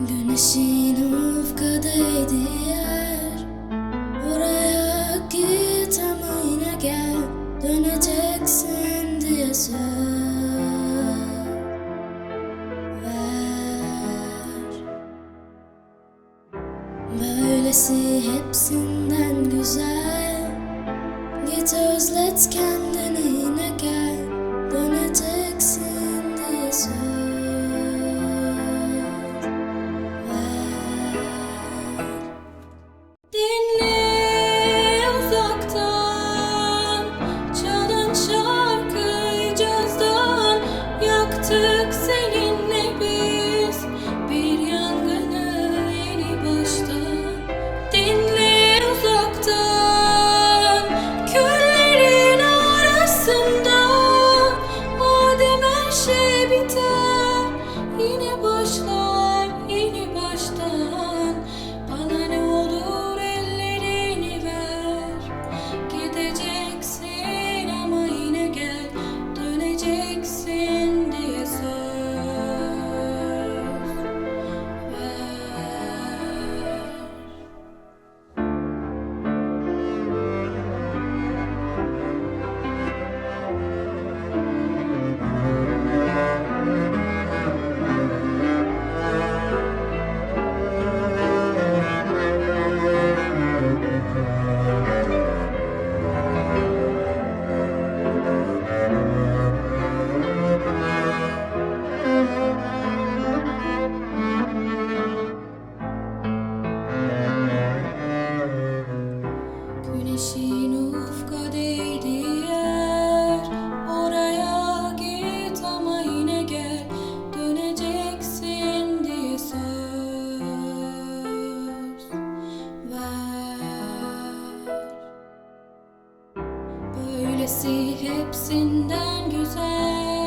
Güneşin ufkadaydı yer. Oraya git ama yine gel. Döneceksin diye söz ver. Böylesi hepsinden güzel. Git özlet kendini. Ötesi hepsinden güzel.